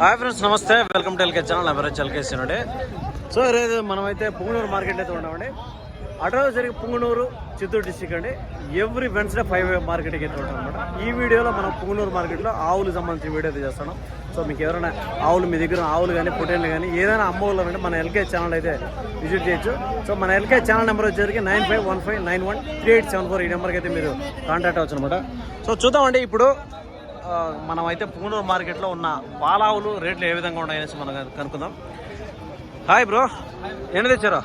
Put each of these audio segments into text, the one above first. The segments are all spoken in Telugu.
హాయ్ ఫ్రెండ్స్ నమస్తే. వెల్కమ్ టు ఎల్కే ఛానల్ నా పేరు అండి సో ఈరోజు మనమైతే పుంగనూరు మార్కెట్ అయితే ఉన్నామండి. అటో జరిగి పుంగనూరు చిత్తూరు డిస్టిక్ అండి. ఎవ్రీ వెన్స్డే ఫైవ్ మార్కెట్కి అయితే ఉంటాం అనమాట ఈ వీడియోలో మనం పుంగనూరు మార్కెట్లో ఆవులకు సంబంధించిన వీడియో అయితే చేస్తున్నాం. సో మీకు ఎవరైనా ఆవులు మీ దగ్గర ఆవులు కానీ పొట్టేళ్ళు కానీ ఏదైనా అమ్మవాళ్ళు మన ఎల్కే ఛానల్ అయితే విజిట్ చేయొచ్చు. సో మన ఎల్కే ఛానల్ నెంబర్ వచ్చేసరికి nine five one five nine one three eight seven four ఈ నెంబర్కి అయితే మీరు కాంటాక్ట్ అవ్వచ్చు అనమాట సో చూద్దామండి ఇప్పుడు మనమైతే మనం అయితే పుంగనూరు మార్కెట్లో ఉన్న పాలావులు రేట్లు ఏ విధంగా ఉన్నాయనేసి మనం కనుక్కుందాం. Hi bro. ఎన్ని తెచ్చారు?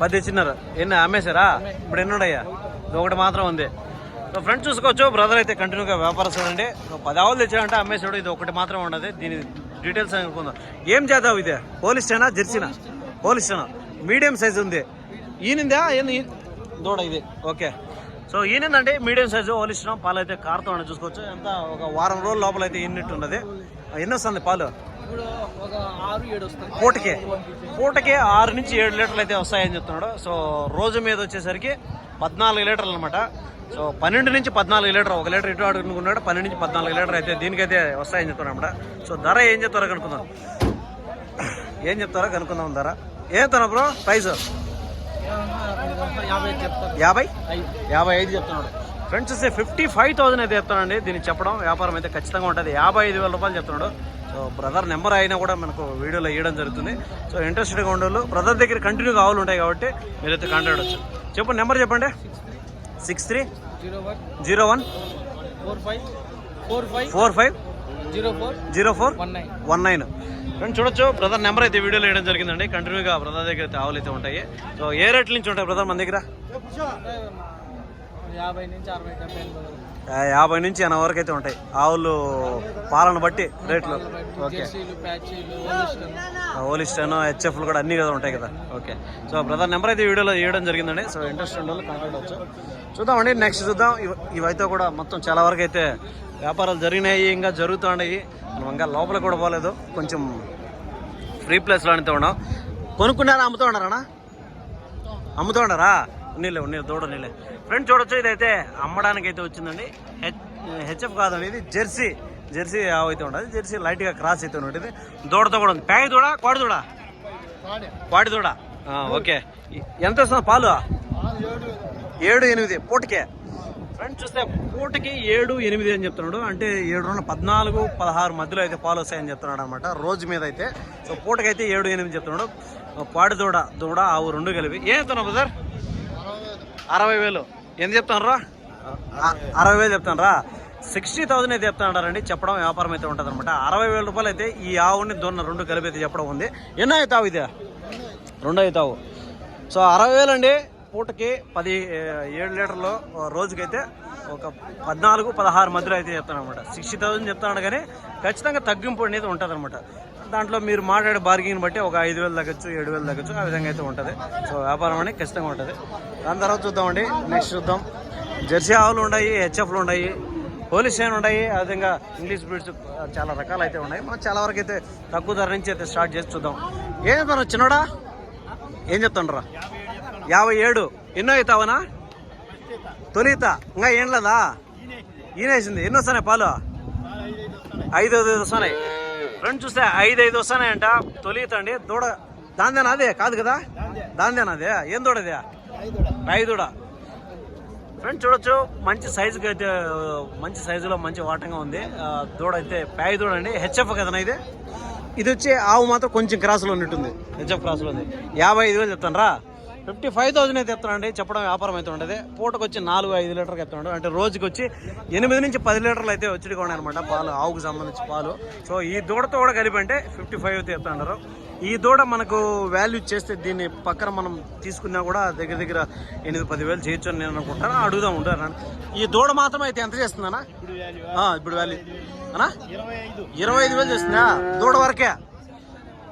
పది తెచ్చినారు. ఎన్ని అమ్మేశారా? ఇప్పుడు ఎన్ని ఉన్నాయా ఒకటి మాత్రం ఉంది. సో ఫ్రెండ్స్ చూసుకోవచ్చు బ్రదర్ అయితే కంటిన్యూగా వ్యాపారస్తుడు అండి పది ఆవులు తెచ్చాడంటే అమ్మేశాడు ఇది ఒకటి మాత్రం ఉండదు. దీని డీటెయిల్స్ అనుకుందాం ఏం చేద్దాం ఇదే? పోలిస్టేనా జెర్సీనా? పోలిస్టేనా మీడియం సైజ్ ఉంది. ఈనిందా? ఏంది? దూడ ఇది. ఓకే. సో ఈయనండి మీడియం సైజు ఓలిస్తున్నాం పాలు అయితే కారుతో ఉండి చూసుకోవచ్చు. ఎంత? ఒక వారం రోజుల లోపల అయితే ఈనిట్టు ఉన్నది ఎన్ని వస్తుంది పాలు? పూటకి. పూటకి ఆరు నుంచి ఏడు లీటర్లు అయితే వస్తాయని చెప్తున్నాడు. సో రోజు మీద వచ్చేసరికి పద్నాలుగు లీటర్లు అనమాట సో పన్నెండు నుంచి పద్నాలుగు లీటర్ ఒక లీటర్ ఇటు అడుగునుకున్నాడు పన్నెండు నుంచి పద్నాలుగు లీటర్ అయితే దీనికైతే వస్తాయని చెప్తున్నాడు అనమాట సో ధర ఏం చెప్తారో కనుక్కుందాం. ఏం చెప్తారో కనుక్కుందాం ధర. ఏం చెప్తాను బ్రో? ప్రైస్. యాభై? యాభై ఐదు చెప్తున్నాడు. ఫ్రెండ్స్ వస్తే ఫిఫ్టీ ఫైవ్ థౌసండ్ అయితే చెప్తానండి. దీన్ని చెప్పడం వ్యాపారం అయితే ఖచ్చితంగా ఉంటుంది. యాభై ఐదు వేల రూపాయలు చెప్తున్నాడు. సో బ్రదర్ నెంబర్ అయినా కూడా మనకు వీడియోలో ఇవ్వడం జరుగుతుంది. సో ఇంట్రెస్టెడ్గా ఉండేవాళ్ళు బ్రదర్ దగ్గర కంటిన్యూగా ఆవులు ఉంటాయి కాబట్టి మీరైతే కాంటాక్ట్ వచ్చు చెప్పండి నెంబర్ చెప్పండి. Six three zero one zero one four five four five four five zero four zero four one nine. One nine. Friends చూడొచ్చు బ్రదర్ నెంబర్ అయితే వీడియోలో వేయడం జరిగిందండి. కంటిన్యూగా బ్రదర్ దగ్గర అయితే ఆవులు అయితే ఉంటాయి. సో ఏ రేట్ల నుంచి ఉంటాయి బ్రదర్ మన దగ్గర? యాభై నుంచి అరవై యాభై నుంచి ఎనభై వరకు అయితే ఉంటాయి. ఆవులు పాలను బట్టి రేట్లు. ఓకే. జెర్సీలు హెచ్ఎఫ్లు కూడా అన్ని కదా ఉంటాయి కదా. ఓకే. సో బ్రదర్ నెంబర్ అయితే వీడియోలో ఇవ్వడం జరిగిందండి. సో ఇంట్రెస్ట్ ఉన్న వాళ్ళు కాంటాక్ట్ అవ్వచ్చు. చూద్దామండి నెక్స్ట్ చూద్దాం. ఇవైతే కూడా మొత్తం చాలా వరకు అయితే వ్యాపారాలు జరిగినాయి ఇంకా జరుగుతున్నాయి. మనం ఇంకా లోపల కూడా పోలేదు. కొంచెం ఫ్రీ ప్లేస్లో అయితే ఉన్నాం. కొనుక్కున్నారా అమ్ముతూ ఉన్నారా అమ్ముతూ ఉన్నారా? నీళ్ళు నీళ్ళు దూడ నీళ్ళే. ఫ్రెండ్ చూడొచ్చు ఇదైతే అమ్మడానికి అయితే వచ్చిందండి. హెచ్ హెచ్ఎఫ్ కాదండి ఇది జెర్సీ. జెర్సీ ఆవు అయితే ఉండదు జెర్సీ లైట్గా క్రాస్ అయితే ఉంటుంది. దూడతో కూడా ఉంది. ప్యాక్ దూడ? కోడి దూడ? కోడి దూడ? ఓకే. ఎంత వస్తుంది? పాలు? ఏడు ఎనిమిది. పూటకే. ఫ్రెండ్ చూస్తే పూటకి ఏడు ఎనిమిది అని చెప్తున్నాడు. అంటే ఏడు రెండు పద్నాలుగు పదహారు మధ్యలో అయితే పాలు వస్తాయని చెప్తున్నాడు అనమాట. రోజు మీద అయితే. సో పూటకైతే ఏడు ఎనిమిది చెప్తున్నాడు. పాడి దూడ దూడ ఆవు రెండు కలిపి. ఏం చెప్తున్నావు సార్ అరవై వేలు. ఎంత చెప్తానరా? అరవై వేలు చెప్తానరా. సిక్స్టీ థౌసండ్ అయితే చెప్తానంటారండి. చెప్పడం వ్యాపారం అయితే ఉంటుంది అనమాట అరవై వేల రూపాయలు అయితే ఈ ఆవుని దొన్న రెండు కలిపి అయితే చెప్పడం ఉంది. ఎన్నో అవుతావు ఇది? రెండో అవుతావు సో అరవై వేలు అండి. పూటకి పది ఏడు లీటర్లు రోజుకైతే ఒక పద్నాలుగు పదహారు మధ్యలో అయితే చెప్తాను అనమాట సిక్స్టీ థౌసండ్ చెప్తాను కానీ ఖచ్చితంగా తగ్గింపు అనేది ఉంటుంది అనమాట దాంట్లో మీరు మాట్లాడే బార్గింగ్ బట్టి ఒక ఐదు వేలు తగ్గచ్చు ఏడు వేలు తగ్గచ్చు ఆ విధంగా అయితే ఉంటుంది. సో వ్యాపారం అనేది ఖచ్చితంగా ఉంటుంది. దాని తర్వాత చూద్దామండి నెక్స్ట్ చూద్దాం. జెర్సీ ఆవులు ఉన్నాయి హెచ్ఎఫ్లు ఉన్నాయి పోలీస్ స్టేషన్ ఉన్నాయి ఆ విధంగా ఇంగ్లీష్ బ్రీడ్స్ చాలా రకాలు అయితే ఉన్నాయి. మనం చాలా వరకు అయితే తక్కువ ధర నుంచి అయితే స్టార్ట్ చేసి చూద్దాం. ఏం మనం చిన్నడా? ఏం చెప్తుండ్రా? యాభై ఏడు. ఎన్నో అవుతావనా తొలిత. ఇంకా ఏం లేదా? ఈనేసింది ఎన్ని వస్తున్నాయి పాలు? ఐదు ఐదు వస్తున్నాయి. ఫ్రెండ్స్ చూస్తే ఐదు ఐదు వస్తున్నాయంట తొలిత అండి దూడ. దాందేనా అదే కాదు కదా? దాందేనా అదే ఏం దూడదే? రాయి దూడ ఫ్రెండ్స్ చూడొచ్చు. మంచి సైజుకి అయితే మంచి సైజులో మంచి వాటంగా ఉంది. దూడ అయితే ప్యాయ్ దూడ అండి హెచ్ఎఫ్ కదనా ఇది? ఇది వచ్చి ఆవు మాత్రం కొంచెం క్రాస్లో ఉన్నట్టుంది. హెచ్ఎఫ్ క్రాస్లో ఉంది. యాభై ఐదు వేలు చెప్తాను రా ఫిఫ్టీ ఫైవ్ థౌసండ్ అయితే చెప్తానండి చెప్పడం వ్యాపారం అయితే ఉండదు. పూటకు వచ్చి నాలుగు ఐదు లీటర్కి చెప్తున్నాడు అంటే రోజుకి వచ్చి ఎనిమిది నుంచి పది లీటర్లు అయితే వచ్చి అనమాట పాలు ఆవుకు సంబంధించి పాలు. సో ఈ దూడతో కూడా కలిపి అంటే ఫిఫ్టీ ఫైవ్ అయితే చెప్తున్నారు ఈ దూడ మనకు వాల్యూ చేస్తే దీన్ని పక్కన మనం తీసుకున్నా కూడా దగ్గర దగ్గర ఎనిమిది పది వేలు చేయొచ్చు అని నేను అనుకుంటాను. అడుగుదాం ఉంటాను ఈ దూడ మాత్రం అయితే ఎంత చేస్తుందన్నా? ఇప్పుడు వాల్యూ అన్నా? ఇరవై ఐదు వేలు చేస్తుందా? దూడ వరకే?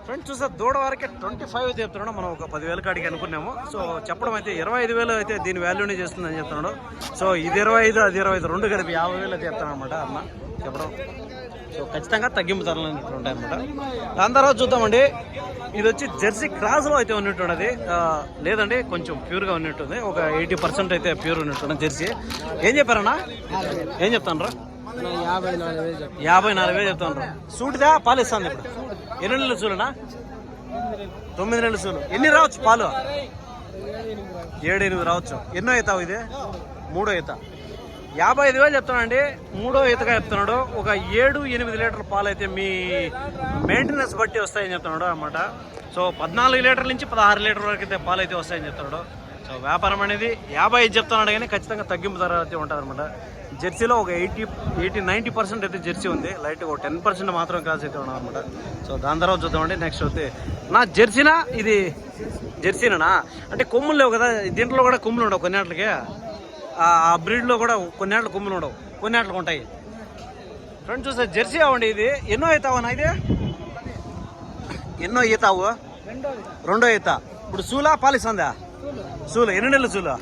ఫ్రెండ్స్ చూస్తే దూడ వరకే ట్వంటీ ఫైవ్ అయితే చెప్తున్నాడు. మనం ఒక పదివేల కాడికి అనుకున్నాము. సో చెప్పడం అయితే ఇరవై ఐదు వేలు అయితే దీని వాల్యూనే చేస్తుందని చెప్తున్నాడు. సో ఇది ఇరవై ఐదు అది ఇరవై ఐదు రెండు కలిపి యాభై వేలు అయితే చెప్తాను అనమాట అన్న. చెప్పడం. సో ఖచ్చితంగా తగ్గింపు ధరలు ఉంటాయి అనమాట దాని తర్వాత చూద్దామండి. ఇది వచ్చి జెర్సీ క్రాస్లో అయితే ఉన్నట్టున్నది లేదండి కొంచెం ప్యూర్గా ఉన్నట్టుంది. ఒక ఎయిటీ పర్సెంట్ అయితే ప్యూర్ ఉన్నట్టుంది జెర్సీ. ఏం చెప్పారన్నా? ఏం చెప్తాను రా యాభై నాలుగు వేలు చెప్తాను సూటిదా? పాలు ఇస్తాను ఇప్పుడు. ఎన్ని నెలలు సూలునా? తొమ్మిది నెలలు సూలు. ఎన్ని రావచ్చు పాలు? ఏడు ఎనిమిది రావచ్చు. ఎన్నో అవుతావు ఇది? మూడో ఈత. యాభై ఐదు వేలు చెప్తానండి మూడో ఈతగా చెప్తున్నాడు. ఒక ఏడు ఎనిమిది లీటర్ల పాలు అయితే మీ మెయింటెనెన్స్ బట్టి వస్తాయని చెప్తున్నాడు అనమాట సో పద్నాలుగు లీటర్ల నుంచి పదహారు లీటర్ వరకు అయితే పాలు అయితే వస్తాయని చెప్తున్నాడు. సో వ్యాపారం అనేది యాభై ఐదు చెప్తున్నాడు కానీ ఖచ్చితంగా తగ్గింపు ధర అయితే ఉంటుంది అనమాట జెర్సీలో ఒక ఎయిటీ ఎయిటీ నైంటీ పర్సెంట్ అయితే జెర్సీ ఉంది. లైట్ ఒక టెన్ పర్సెంట్ మాత్రం క్రాస్ అయితే ఉన్నాం అనమాట సో దాని తర్వాత చూద్దామండి నెక్స్ట్ అయితే నా జెర్సీనా? ఇది జెర్సీనా అంటే కొమ్ములు లేవు కదా దీంట్లో కూడా కొమ్ములు ఉండవు కొన్నిట్లకి ఆ బ్రీడ్లో కూడా కొన్నిట్ల కొమ్ములు ఉండవు. కొన్నిట్లకు ఉంటాయి. ఫ్రెండ్ చూస్తే జెర్సీ అవ్వండి ఇది? ఎన్నో అవుతావన్నా ఇది? ఎన్నో ఈతావు? రెండో ఈత. ఇప్పుడు సూలా పాలిస్తుందా? సూలు ఎన్ని నెలలు సూలు?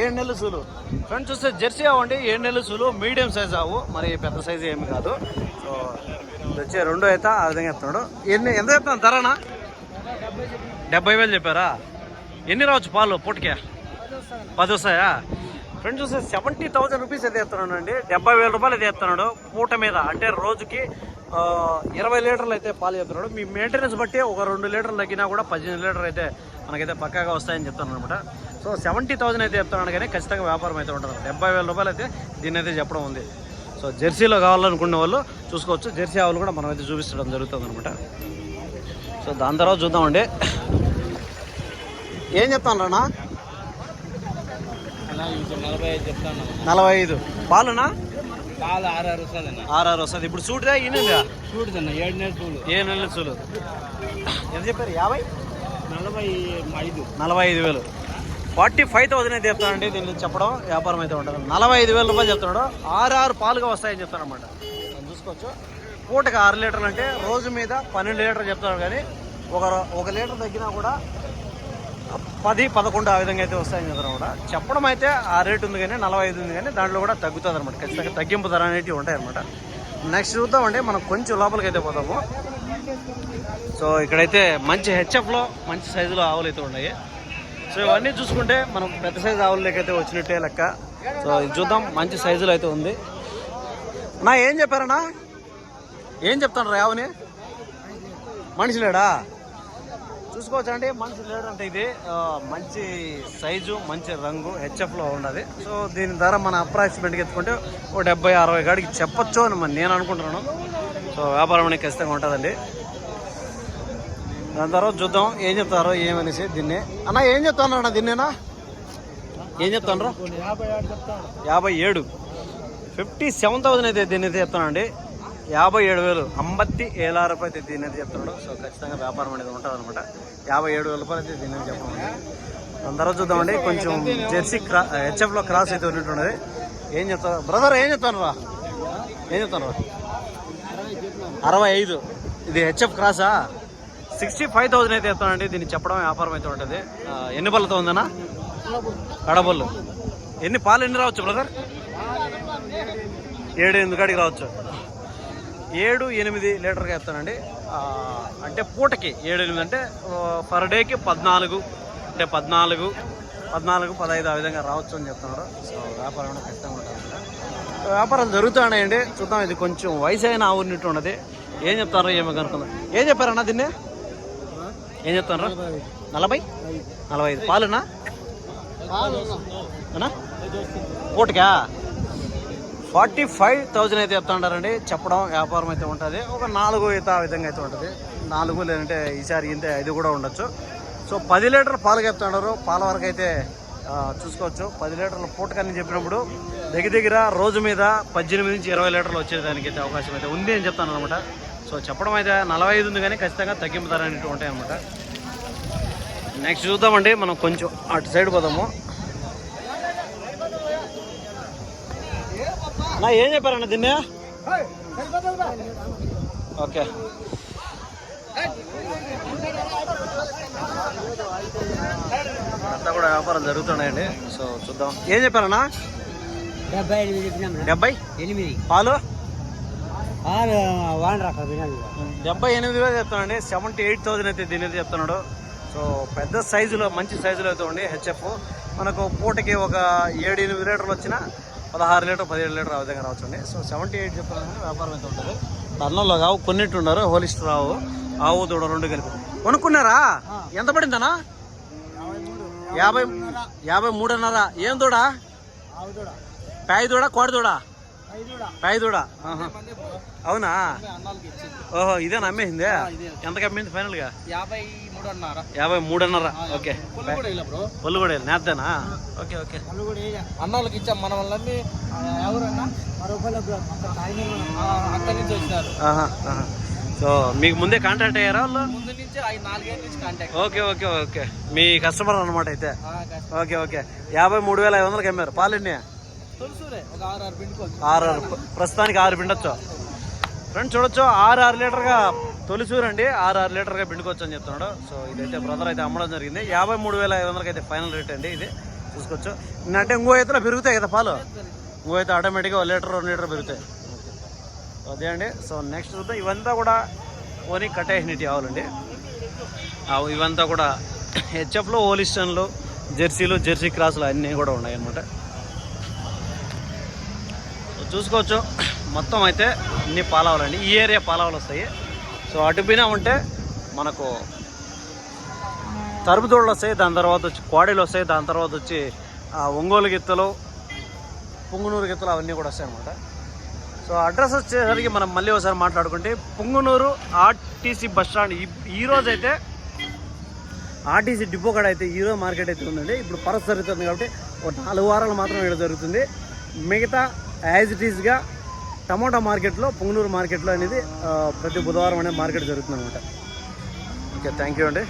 ఏడు నెలలు సూలు. ఫ్రెండ్స్ చూస్తే జెర్సీ అవ్వండి ఏడు నెలలు సూలు మీడియం సైజ్ ఆవు. మరి పెద్ద సైజు ఏమి కాదు. సో వచ్చే రెండో ఈత ఆ విధంగా చెప్తున్నాడు. ఎన్ని ఎంత చెప్తున్నాను ధరనా డెబ్బై వేలు చెప్పారా? ఎన్ని రావచ్చు పాలు పూటకే? పది వస్తాయా? ఫ్రెండ్స్ చూస్తే సెవెంటీ థౌసండ్ రూపీస్ అయితే ఎత్తున్నాడు అండి? డెబ్బై వేల రూపాయలు అయితే ఎత్తున్నాడు పూట మీద అంటే రోజుకి ఇరవై లీటర్లు అయితే పాలు చెప్తున్నాడు. మీ మెయింటెనెన్స్ బట్టి ఒక రెండు లీటర్లు తగ్గినా కూడా పద్దెనిమిది లీటర్ అయితే మనకైతే పక్కాగా వస్తాయని చెప్తాను అనమాట. సో సెవెంటీ థౌసండ్ అయితే చెప్తున్నాడు కానీ ఖచ్చితంగా వ్యాపారం అయితే ఉంటుంది. డెబ్బై వేల రూపాయలు అయితే దీన్ని అయితే చెప్పడం ఉంది. సో జెర్సీలో కావాలనుకునే వాళ్ళు చూసుకోవచ్చు. జెర్సీ ఆవులు కూడా మనం అయితే చూపించడం జరుగుతుంది అనమాట. సో దాని తర్వాత చూద్దామండి. ఏం చెప్తాను రానా నలభై ఐదు చెప్తాను నలభై ఐదు. పాలునా ఆర్ఆర్ వస్తుంది. ఇప్పుడు సూటిదా ఈయనదా. చూడుదన్న ఏడు నెలలు చూడు. ఏ నెలలు సూలు ఎంత చెప్పారు? యాభై? నలభై ఐదు. నలభై ఐదు వేలు. ఫార్టీ ఫైవ్ థౌసండ్ అయితే చెప్తానండి. దీన్ని చెప్పడం వ్యాపారం అయితే ఉంటుంది. నలభై ఐదు వేల రూపాయలు చెప్తున్నాడు. ఆరు ఆరు పాలుగా వస్తాయని చెప్తాను అనమాట చూసుకోవచ్చు. పూటకి ఆరు లీటర్లు అంటే రోజు మీద పన్నెండు లీటర్లు చెప్తాడు కానీ ఒక ఒక లీటర్ తగ్గినా కూడా పది పదకొండు ఆ విధంగా అయితే వస్తాయని చెప్తారు కూడా. చెప్పడం అయితే ఆ రేట్ ఉంది కానీ నలభై ఐదు ఉంది కానీ దాంట్లో కూడా తగ్గుతుంది అనమాట ఖచ్చితంగా తగ్గింపు ధర అనేటివి ఉంటాయి అనమాట నెక్స్ట్ చూద్దామండి మనం కొంచెం లోపలికి అయితే పోతాము సో ఇక్కడైతే మంచి హెచ్ఎఫ్లో మంచి సైజులో ఆవులు అయితే ఉన్నాయి. సో ఇవన్నీ చూసుకుంటే మనం పెద్ద సైజు ఆవులకైతే వచ్చినట్టే లెక్క. సో ఇది చూద్దాం మంచి సైజులో అయితే ఉంది. నా ఏం చెప్పారన్నా? ఏం చెప్తాను రావుని మనిషి లేడా చూసుకోవచ్చండి. అండి మనిషి అంటే ఇది. మంచి సైజు మంచి రంగు హెచ్ఎఫ్లో ఉన్నది. సో దీని ధర మన అప్రాక్సిమేట్గా ఎత్తుకుంటే ఓ డెబ్బై అరవై కాడికి చెప్పొచ్చు అని నేను అనుకుంటున్నాను. సో వ్యాపారం అనేది ఖచ్చితంగా ఉంటుందండి. దాని తర్వాత చూద్దాం ఏం చెప్తారో ఏమనేసి దీన్ని. అన్న ఏం చెప్తాను అన్న దీన్నేనా? ఏం చెప్తాను యాభై యాభై ఏడు. ఫిఫ్టీ సెవెన్ థౌసండ్ అయితే దీన్ని అయితే చెప్తానండి. యాభై ఏడు వేలు. అంబత్తి ఏళ్ళ రూపాయలు అయితే దీని అయితే చెప్తున్నాడు. సో ఖచ్చితంగా వ్యాపారం అనేది ఉంటుంది అనమాట యాభై ఏడు వేల రూపాయలు అయితే దీని అయితే చెప్పండి దాని తర్వాత చూద్దామండి. కొంచెం జెర్సీ క్రా హెచ్ఎఫ్లో క్రాస్ అయితే ఉన్నట్టున్నది ఏం చెప్తారు బ్రదర్ ఏం చెప్తాను రా? ఏం చెప్తాను రా? అరవై ఐదు. ఇది హెచ్ఎఫ్ క్రాసా? సిక్స్టీ ఫైవ్ థౌసండ్ అయితే చెప్తానండి. దీన్ని చెప్పడం వ్యాపారం అయితే ఉంటుంది. ఎన్ని పళ్ళతో ఉందన్నా? కడబొల్లు ఎన్ని పాలు ఎన్ని రావచ్చు బ్రదర్? ఏడు ఎనిమిది కాడికి రావచ్చు. ఏడు ఎనిమిది లీటర్గా చెప్తానండి ఆ, అంటే పూటకి ఏడు ఎనిమిది అంటే పర్ డేకి పద్నాలుగు అంటే పద్నాలుగు పద్నాలుగు పదహైదు ఆ విధంగా రావచ్చు అని చెప్తున్నారు. సో వ్యాపారం కూడా ఖచ్చితంగా ఉంటుంది వ్యాపారాలు జరుగుతున్నాయండి. చూద్దాం ఇది కొంచెం వయసు అయిన ఊరినట్టు ఉన్నది. ఏం చెప్తారో ఏమో కనుక్కుందాం. ఏం చెప్పారన్నా దీన్ని? ఏం చెప్తారు? నలభై? నలభై ఐదు. పాలునా అన్నా? పూటకా? ఫార్టీ ఫైవ్ థౌజండ్ అయితే చెప్తుంటారండి చెప్పడం వ్యాపారం అయితే ఉంటుంది. ఒక నాలుగు అయితే ఆ విధంగా అయితే ఉంటుంది. నాలుగు లేదంటే ఈసారి ఇంతే ఐదు కూడా ఉండొచ్చు. సో పది లీటర్లు పాలు చెప్తున్నారు పాల వరకు అయితే చూసుకోవచ్చు. పది లీటర్ల పూటకని చెప్పినప్పుడు దగ్గర దగ్గర రోజు మీద పద్దెనిమిది నుంచి ఇరవై లీటర్లు వచ్చేదానికి అయితే అవకాశం అయితే ఉంది అని చెప్తాను అనమాట సో చెప్పడం అయితే నలభై ఐదు ఉంది కానీ ఖచ్చితంగా తగ్గింపు ధర ఉంటాయి అనమాట నెక్స్ట్ చూద్దామండి. మనం కొంచెం అటు సైడ్ పోదాము. నా ఏం చెప్పారన్న దీన్ని? ఓకే. అంతా కూడా వ్యాపారాలు జరుగుతున్నాయండి. సో చూద్దాం. ఏం చెప్పారన్నా? డెబ్బై ఎనిమిది డెబ్బై? ఎనిమిది. పాలు? డెబ్బై ఎనిమిది వేలు చెప్తానండి సెవెంటీ ఎయిట్ థౌసండ్ అయితే దీని అయితే చెప్తున్నాడు. సో పెద్ద సైజులో మంచి సైజులో అయితే ఉండి హెచ్ఎఫ్. మనకు పూటకి ఒక ఏడు ఎనిమిది లీటర్లు వచ్చిన పదహారు లీటర్ పదిహేడు లీటర్ ఆ విధంగా రావచ్చండి సో సెవెంటీ ఎయిట్ చెప్తాను వ్యాపారం అయితే ఉంటుంది. అన్నంలో కావు కొన్నిట్టు ఉన్నారు హోలిస్ట్ రావు ఆవు దూడ రెండు కలిపి. కొనుక్కున్నారా? ఎంత పడిందనా యాభై యాభై మూడున్నర. ఏం దూడ? ఆవు దూడ. పాయి దూడ కోడి దూడ? పాయి దూడ. అవునా? ఓహో ఇదే. నమ్మేసిందే ఎంత కమ్మింది ఫైనల్గా? యాభై యాభై మూడున్నర. ఓకే. పళ్ళు కూడా నేతేనా? Okay okay. వేయలే. అన్నాళ్ళకి ఇచ్చాం మన అక్కడి నుంచి వచ్చినారు. ఆహా. సో మీకు ముందే కాంటాక్ట్ అయ్యారా వాళ్ళు? ముందు నుంచి ఐదు నాలుగేళ్ళ నుంచి కాంటాక్ట్ ఓకే ఓకే ఓకే. మీ కస్టమర్ అనమాట అయితే. Okay okay. యాభై మూడు వేల ఐదు వందలకి అమ్మారు. పాలన్నీ ఆరు. ప్రస్తుతానికి ఆరు పిండొచ్చు. ఫ్రెండ్స్ చూడొచ్చు. ఆరు ఆరు లీటర్గా తొలిచూరు అండి ఆరు ఆరు లీటర్గా పిండుకోవచ్చు అని చెప్తున్నాడు. సో ఇదైతే బ్రదర్ అయితే అమ్మడం జరిగింది. యాభై మూడు వేల ఐదు వందలకి అయితే ఫైనల్ రేట్ అండి ఇది. చూసుకోవచ్చు. అంటే ఇంకో అయితే పెరుగుతాయి కదా పాలు? ఇంకో అయితే ఆటోమేటిక్గా లీటర్ రెండు లీటర్ పెరుగుతాయి. అదే అండి. సో నెక్స్ట్ చూద్దాం. ఇవంతా కూడా ఓని కట్టేసినట్టు ఆవులండి. ఇవంతా కూడా హెచ్ఎఫ్లో ఓలిస్టన్లు జెర్సీలు జెర్సీ క్రాసులు అన్నీ కూడా ఉన్నాయి అనమాట చూసుకోవచ్చు. మొత్తం అయితే ఇన్ని పాలావులండి. ఈ ఏరియా పాలవాలు వస్తాయి. సో అటు ఉంటే మనకు తరుపుదోళ్ళు వస్తాయి దాని తర్వాత వచ్చి కోడీలు వస్తాయి దాని తర్వాత వచ్చి ఆ, ఒంగోలు గిత్తలు పుంగునూరు గిత్తలు అవన్నీ కూడా వస్తాయి అనమాట సో అడ్రస్ వచ్చేసరికి మనం మళ్ళీ ఒకసారి మాట్లాడుకుంటే పుంగునూరు ఆర్టీసీ బస్ స్టాండ్ ఈ ఈ అయితే ఆర్టీసీ డిపో కాడ అయితే ఈరోజు మార్కెట్ అయితే ఉందండి. ఇప్పుడు పరస్ జరుగుతుంది కాబట్టి ఒక నాలుగు వారాలు మాత్రం ఇక్కడ జరుగుతుంది. మిగతా యాజ్ ఇట్ ఈస్గా టమాటా మార్కెట్లో పొంగనూరు మార్కెట్లో అనేది ప్రతి బుధవారం అనేది మార్కెట్ జరుగుతుంది అనమాట ఓకే థ్యాంక్ యూ అండి.